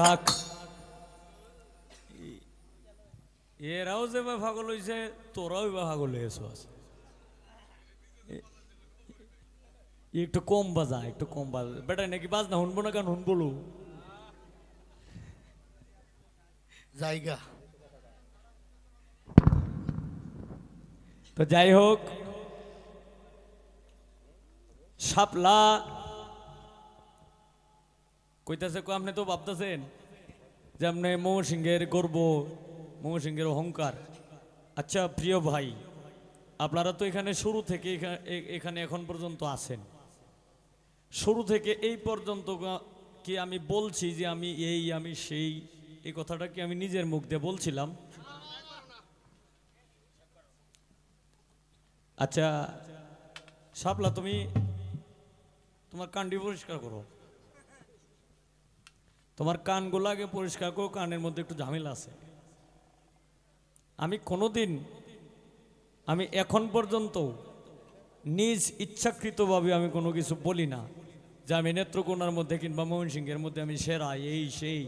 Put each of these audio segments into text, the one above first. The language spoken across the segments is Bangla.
রাখ। এরাও যে পাগল হয়েছে তোরাও বা পাগল হয়েছ একটু কম বাজা একটু কম বাজা। বেটা নাকি বাজ না শুনব না কেন শুনব। জায়গা। তো যাই হোক শাপলা কইতাছে কো, আপনি তো ভাবতেছেন যে আপনি মৌ সিংহের গর্ব মৌ সিংহের অহংকার। আচ্ছা প্রিয় ভাই, আপনারা তো এখানে শুরু থেকে এখা- এখানে এখন পর্যন্ত আছেন। শুরু থেকে এই পর্যন্ত কি আমি বলছি যে আমি এই, আমি সেই, এই কথাটা কি আমি নিজের মুখ দিয়ে বলছিলাম? আচ্ছা শাপলা, তুমি তোমার কানটি পরিষ্কার করো। তোমার কানগুলো আগে পরিষ্কার করো, কানের মধ্যে একটু ঝামেলা আছে। আমি কোনোদিন, আমি এখন পর্যন্ত নিজ ইচ্ছাকৃতভাবে আমি কোনো কিছু বলি না যে আমি নেত্রকোনার মধ্যে কিংবা ময়মনসিংহের মধ্যে আমি সেরা, এই, সেই।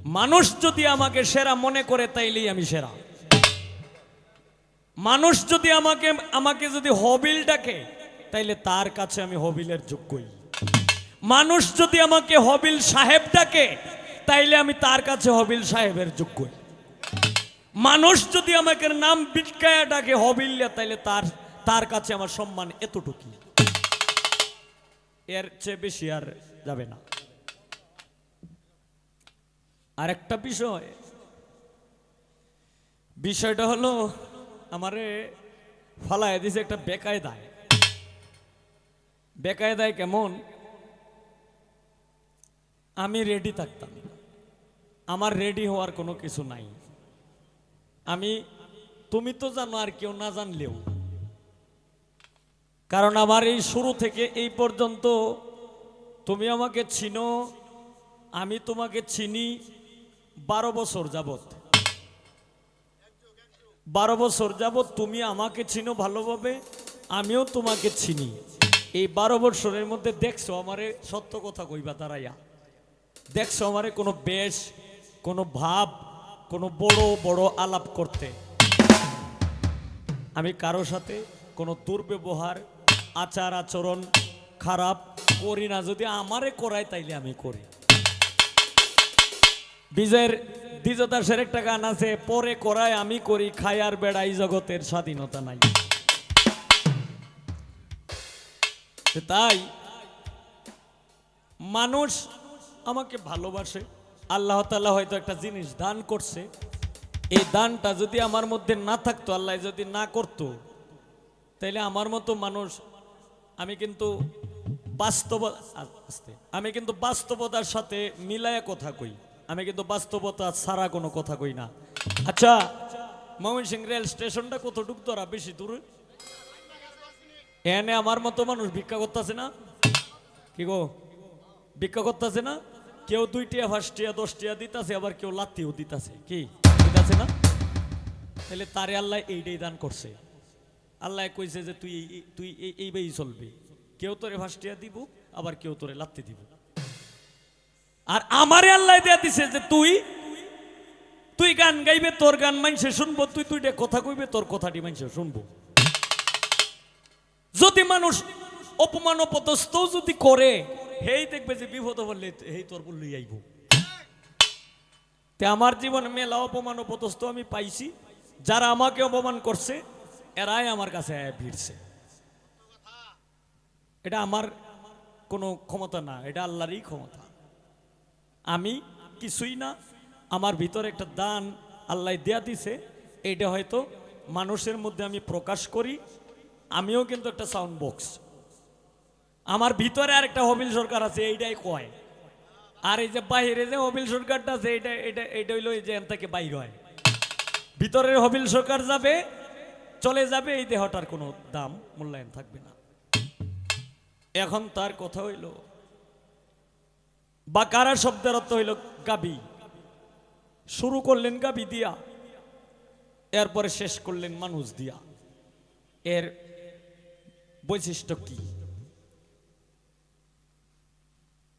মানুষ যদি আমাকে সেরা মনে করে, তাইলেই আমি সেরা। মানুষ যদি আমাকে আমাকে যদি হবিল ডাকে, তাইলে তার কাছে আমি হবিলের যোগ্যই। মানুষ যদি আমাকে হবিল সাহেব ডাকে, তাইলে আমি তার কাছে হবিল সাহেবের যোগ্যই মানুষ যদি আমাকে নাম বিটকায়া ডাকে হবিল্লা তাইলে তার তার কাছে আমার সম্মান এতটুকু। এর চেয়ে বেশি আর যাবে না। আর একটা বিষয়। বিষয়টা হলো, আমারে ফালায় দিছে একটা বেকায়দায়। বেকায়দায় কেমন? আমি রেডি থাকতাম। আমার রেডি হওয়ার কোনো কিছু নাই। আমি, তুমি তো জানো আর কেউ না জানলেও। কারণ আমার এই শুরু থেকে এই পর্যন্ত তুমি আমাকে চিনো, আমি তোমাকে চিনি বারো বছর যাবত বারো বছর যাবৎ তুমি আমাকে চিনো ভালোভাবে, আমিও তোমাকে চিনি। এই বারো বছরের মধ্যে দেখছ আমারে সত্য কথা কইবা দাঁড়াইয়া দেখছ আমারে কোনো বেশ, কোনো ভাব, কোনো বড় বড় আলাপ করতে? আমি কারও সাথে কোনো দুর্ব্যবহার, আচার আচরণ খারাপ করি না। যদি আমারে করায় তাইলে আমি করি। বিজয়ের দ্বিজ দাসের একটা গান আছে, পরে করায় আমি করি খাই আর বেড়াই জগতের স্বাধীনতা নাই। তাই মানুষ আমাকে ভালোবাসে, আল্লাহ তাআলা হয়তো একটা জিনিস দান করছে। এই দানটা যদি আমার মধ্যে না থাকতো, আল্লাহ যদি না করতো, তাইলে আমার মতো মানুষ, আমি কিন্তু বাস্তব, আস্তে, আমি কিন্তু বাস্তবতার সাথে মিলায়া কথা কই। আমি কিন্তু বাস্তবতা ছাড়া কোনো কথা কই না। আচ্ছা ময়মনসিং রেল স্টেশনটা কতটুক তোরা বেশি দূর? এনে আমার মতো মানুষ ভিক্ষা করতেছে না? কি গো? ভিক্ষা করতেছে না? কেউ দুইটিয়া ফার্স্টিয়া দশটিয়া দিতাছে, আবার কেউ লাত্তিও দিতাছে। কি? দিতাছে না? তাহলে তারে আল্লাহ এইটাই দান করছে। আল্লাহ কইছে যে তুই তুই এই- এইভাবেই চলবি। কেউ তোরে ফার্স্টিয়া দিব, আবার কেউ তোরে লাত্তি দিব। আর আমারে আল্লাহ দেয়া দিছে যে তুই তুই গান গাইবে, তোর গান মানছে শুনব, তুই তুইটা কথা কইবে, তোর কথাটি মানছে শুনব। যদি মানুষ অপমান অপদস্থ যদি করে হেই দেখবে যে বিপদ বললে হেই তোর বললেই আইব। তে আমার জীবনে মেলা অপমান অপদস্থ আমি পাইছি। যারা আমাকে অপমান করছে, এরাই আমার কাছে ভিড়ছে এটা আমার কোনো ক্ষমতা না, এটা আল্লাহরই ক্ষমতা। আমি কিছুই না, আমার ভিতরে একটা দান আল্লাহ দেয়া দিছে। এটা হয়তো মানুষের মধ্যে আমি প্রকাশ করি, আমিও কিন্তু একটা সাউন্ড বক্স আমার ভিতরে আর একটা হবিল সরকার আছে, এইটাই কয়। আর এই যে বাইরে যে হবিল সরকারটা আছে, এটা এটা এটা হইল এই যে থেকে বাইর হয়। ভিতরের হবিল সরকার যাবে, চলে যাবে, এই দেহটার কোনো দাম মূল্যায়ন থাকবে না। এখন তার কথা হইল বা কারা শব্দের অর্থ হইল গাবি। শুরু করলেন গাবি দিয়া, এরপরে শেষ করলেন মানুষ দিয়া। এর বৈশিষ্ট্য কি?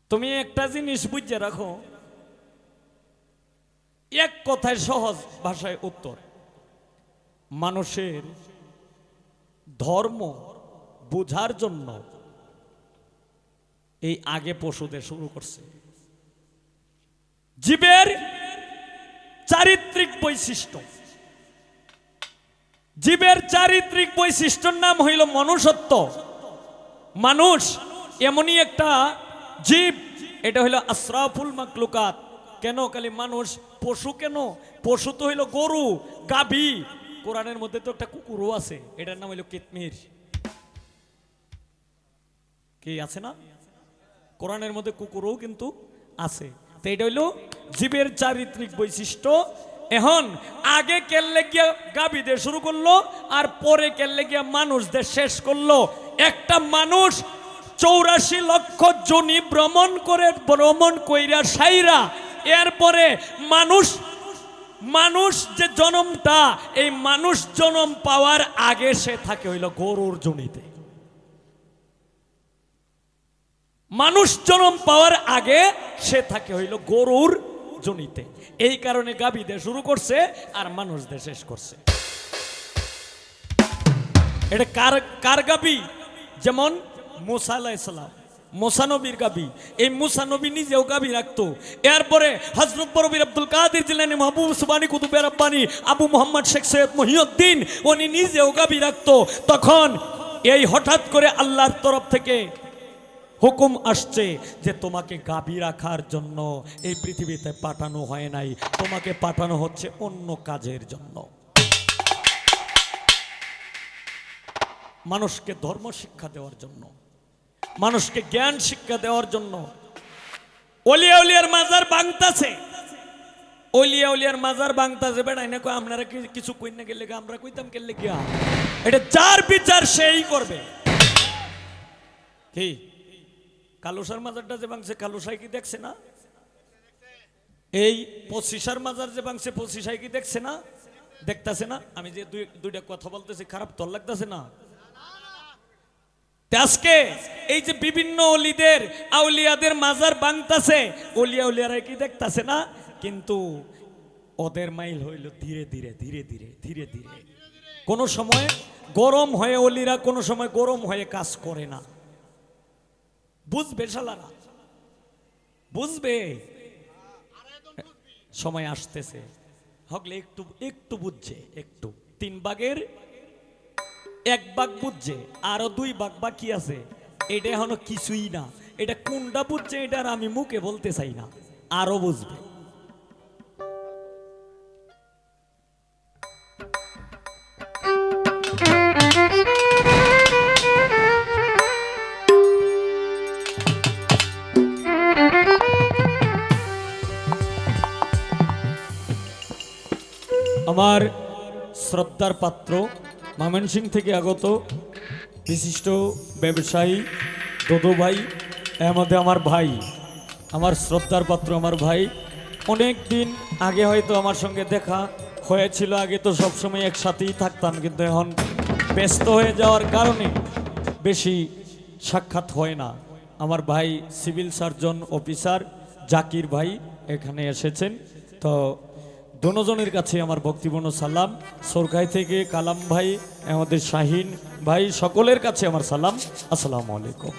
তুমি একটা জিনিস বুঝে রাখো। এক কথায় সহজ ভাষায় উত্তর। মানুষের ধর্ম বোঝার জন্য এই আগে পশুদের শুরু করছে। জীবের চারিত্রিক বৈশিষ্ট্য। জীবের চারিত্রিক বৈশিষ্ট্যর নাম হইল মনুষ্যত্ব। মানুষ এমনই একটা জীব, এটা হইল আশরাফুল মাকলুকাত কেন খালি মানুষ? পশু কেন? পশু তো হইল গরু গাভী কোরআনের মধ্যে তো একটা কুকুরও আছে, এটার নাম হইল কিতমির কি আছে না? কোরআনের মধ্যে কুকুরও কিন্তু আছে। তো এটা হইল জীবের চারিত্রিক বৈশিষ্ট্য। এখন, আগে কেললে গিয়া গাবিদের শুরু করল, আর পরে কেললে গিয়া মানুষদের শেষ করল। একটা মানুষ চৌরাশি লক্ষ জনি ভ্রমণ করে, ভ্রমণ কইরা সাইরা, এরপরে মানুষ মানুষ যে জনমটা, এই মানুষ জনম পাওয়ার আগে সে থাকে হইল গরুর জনিতে। মানুষ জনম পাওয়ার আগে সে থাকে হইল গরুর জনিতে। এই কারণে গাবি দিয়ে শুরু করছে আর মানুষ দিয়ে শেষ করছে। এটা কার কার গাবি? যেমন মোসা মোসানবীর গাবি। এই মুসানবী নিজেও গাবি রাখতো। এরপরে হজরত আব্দুল কাদের জিলানি মাহবুব সুবানি কুতুবের রব্বানি আবু মোহাম্মদ শেখ সৈয়দ মহিউদ্দিন, উনি নিজেও গাবি রাখতো। তখন এই হঠাৎ করে আল্লাহর তরফ থেকে হুকুম আসছে যে তোমাকে গাবি রাখার জন্য এই পৃথিবীতে পাঠানো হয় নাই। তোমাকে পাঠানো হচ্ছে অন্য কাজের জন্য। মানুষকে ধর্ম শিক্ষা দেওয়ার জন্য। মানুষকে জ্ঞান শিক্ষা দেওয়ার জন্য। অলিয়া উলিয়ার মাজার বাংতাছে। অলিয়া উলিয়ার মাজার বাংতাছে। বেড়াই না আপনারা কিছু কই না গেলে আমরা কইতাম গেলে গিয়া। এটা যার বিচার সেই করবে। কি? কালুসার মাজারটা যে বাংছে কালুসাই কি দেখছে না? এই পঁচিশার মাজার যে বাংছে পঁচিশাই কি দেখছে না? দেখতাছে না? আমি যে দুই, দুইটা কথা বলতেছি, খারাপ তোর লাগতেছে না? আজকে এই যে বিভিন্ন অলিদের, আউলিয়াদের মাজার বাংতাছে অলিয়া উলিয়ারা কি দেখতাছে না? কিন্তু ওদের মাইল হইল ধীরে ধীরে ধীরে ধীরে ধীরে ধীরে। কোন সময় গরম হয়ে অলিরা, কোন সময় গরম হয়ে কাজ করে না। বুঝবে শালারা? বুঝবে? সময় আসতেছে। হকলে একটু একটু বুঝছে, একটু। তিন ভাগের এক ভাগ বুঝছে, আরও দুই ভাগ বাকি আছে। এটা এখনও কিছুই না। এটা কোনটা বুঝছে, এটা আর আমি মুখে বলতে চাই না। আরও বুঝবে। আমার শ্রদ্ধার পাত্র মামনসিং থেকে আগত বিশিষ্ট ব্যবসায়ী দোদো ভাই, এর মধ্যে আমার ভাই, আমার শ্রদ্ধার পাত্র আমার ভাই। অনেক দিন আগে হয়তো আমার সঙ্গে দেখা হয়েছিল, আগে তো সবসময় একসাথেই থাকতাম, কিন্তু এখন ব্যস্ত হয়ে যাওয়ার কারণে বেশি সাক্ষাৎ হয় না। আমার ভাই সিভিল সার্জন অফিসার জাকির ভাই এখানে এসেছেন। তো দোনোজনের কাছে আমার ভক্তিপূর্ণ সালাম। সরকাই থেকে কালাম ভাই আমাদের শাহিন ভাই, সকলের কাছে আমার সালাম। আসসালামু আলাইকুম।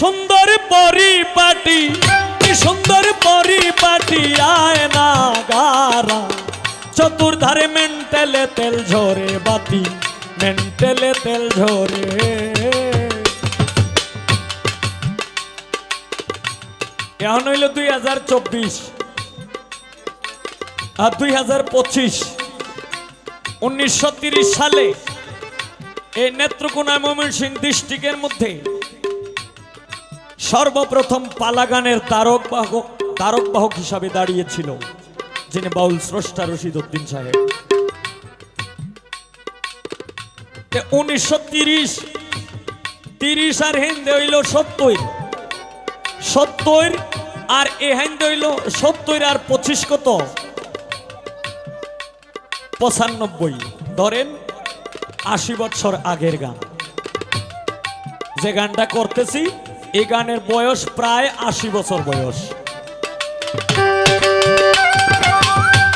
সুন্দর পরিপাটি, কি সুন্দর পরিপাটি আয় না গারা। চতুর্ধারে মেন্টেলে তেল ঝরে বাতি, মেন্টেলে তেল ঝরে। এখন হইল দুই হাজার চব্বিশ আর দুই হাজার পঁচিশ। উনিশশো সালে এই নেত্রকোনা ময়মনসিংহ ডিস্ট্রিক্টের মধ্যে সর্বপ্রথম পালাগানের তারক বাহক তারক বাহক হিসাবে দাঁড়িয়েছিল, যিনি বাউল স্রষ্টা রশিদ উদ্দিন সাহেব। উনিশশো তিরিশ তিরিশ আর হিন্দে হইল সত্তর। সত্তর আর এ হিন্দে হইল সত্তর আর পঁচিশ কত? পঁচানব্বই। ধরেন আশি বছর আগের গান। যে গানটা করতেছি এই গানের বয়স প্রায় আশি বছর বয়স।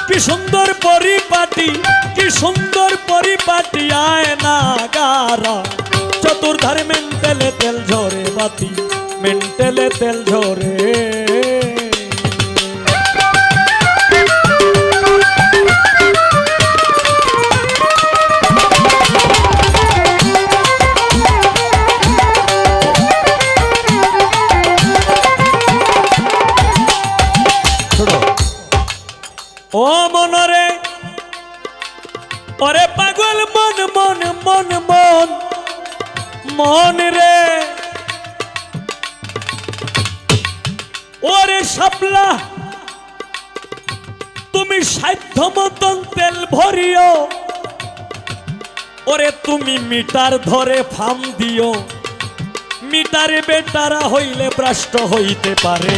কি সুন্দর পরিপাটি, কি সুন্দর পরিপাটি, আয় না গারা। চতুর্ধারে মেন্টেলে তেল ঝরে বাতি, মেন্টেলে তেল ঝরে। মনরে। ওরে পাগল মন মন মন মন মন রে ওরে সাপলা তুমি সাধ্য মতন তেল ভরিও। ওরে তুমি মিটার ধরে ফাম দিও। মিটারে বেটারা হইলে ভ্রষ্ট হইতে পারে।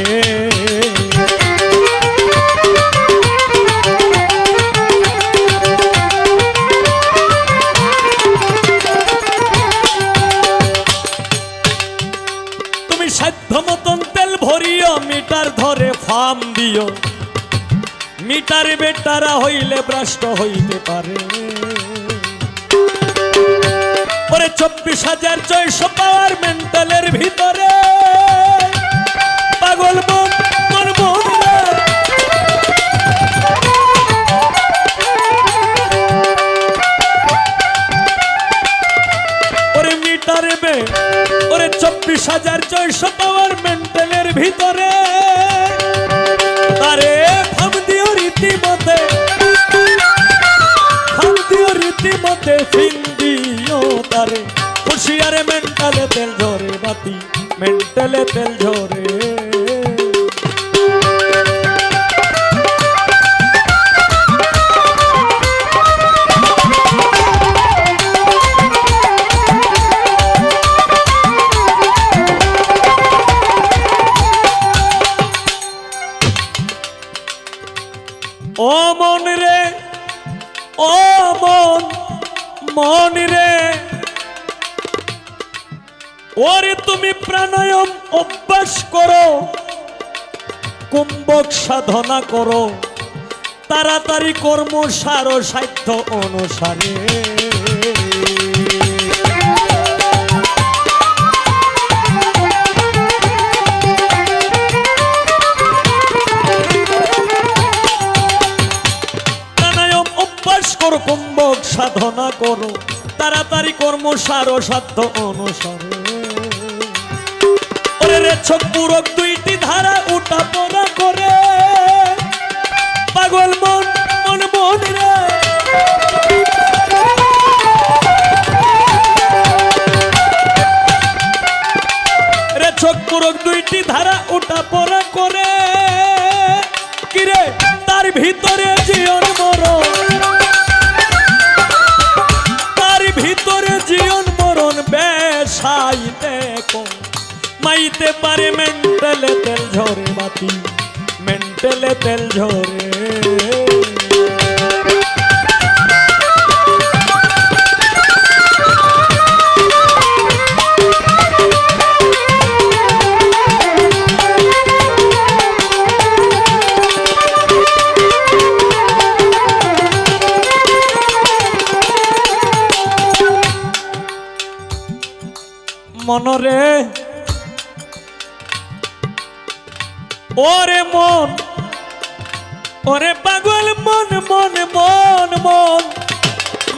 মিটার হইলে ভ্রষ্ট হইতে পারে। পরে চব্বিশ হাজার ছয়শো পাওয়ার মেন্টালের ভিতরে। পাগল মিটারে চব্বিশ হাজার ছয়শো পাওয়ার মেন্টেলের ভিতরে। দিও খুশিয়ারে মেন্টালে তেল ঝরে বাতি মেন্টালে তেল ঝরে। প্রাণায়াম অভ্যাস করো। কুম্ভক সাধনা করো। তাড়াতাড়ি কর্ম সার সাধ্য অনুসারে। করো, কুম্ভক সাধনা করো। তাড়াতাড়ি কর্ম সার সাধ্য অনুসারে। ওরে রে ছক পুরক দুইটি ধারা উঠা পড়া করে। পাগল মন মন মন রে। রে ছক পুরক দুইটি ধারা উঠা পড়া করে। কিরে, তার ভিতরে জীবন মরণ। তার ভিতরে জীবন মরণ, বেশাইতে কোন মাইতে পারে মেন্টালে তেল ঝরে বাতি মেন্টালে তেল ঝরে। মনরে ওরে মন, ওরে পাগল মন মন মন মন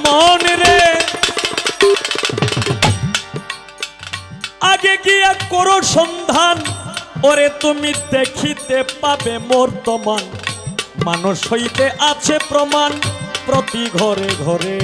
মন রে। আগে গিয়া করো সন্ধান? ওরে তুমি দেখিতে পাবে বর্তমান মানুষ হইতে আছে প্রমাণ প্রতি ঘরে ঘরে।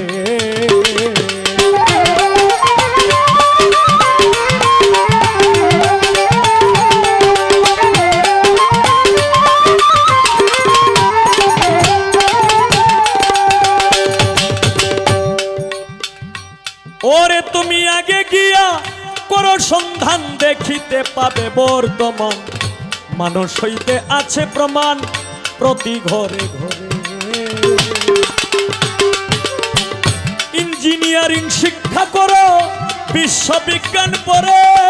দমন মানুষ হইতে আছে প্রমাণ প্রতি ঘরে ঘরে। ইঞ্জিনিয়ারিং শিক্ষা করো বিশ্ববিজ্ঞান পড়ো।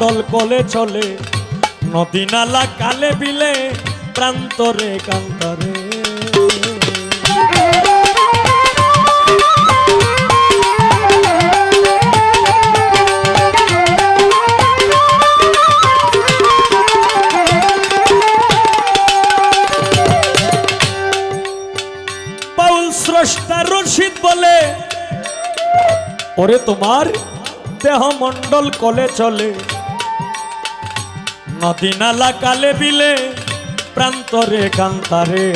দল কলে চলে, নদী নালা কালে বিলে, প্রান্তরে কান্তরে। ওরে তোমার দেহ মন্ডল কলে চলে নদী নালা কালে বিলে প্রান্তরে কান্তারে।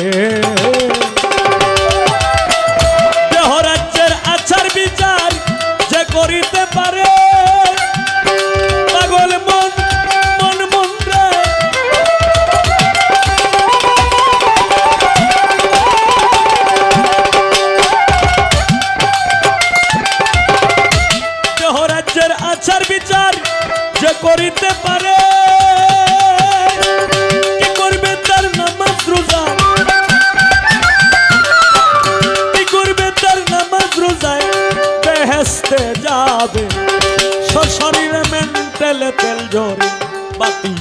তেলে তেল জোরে বাতি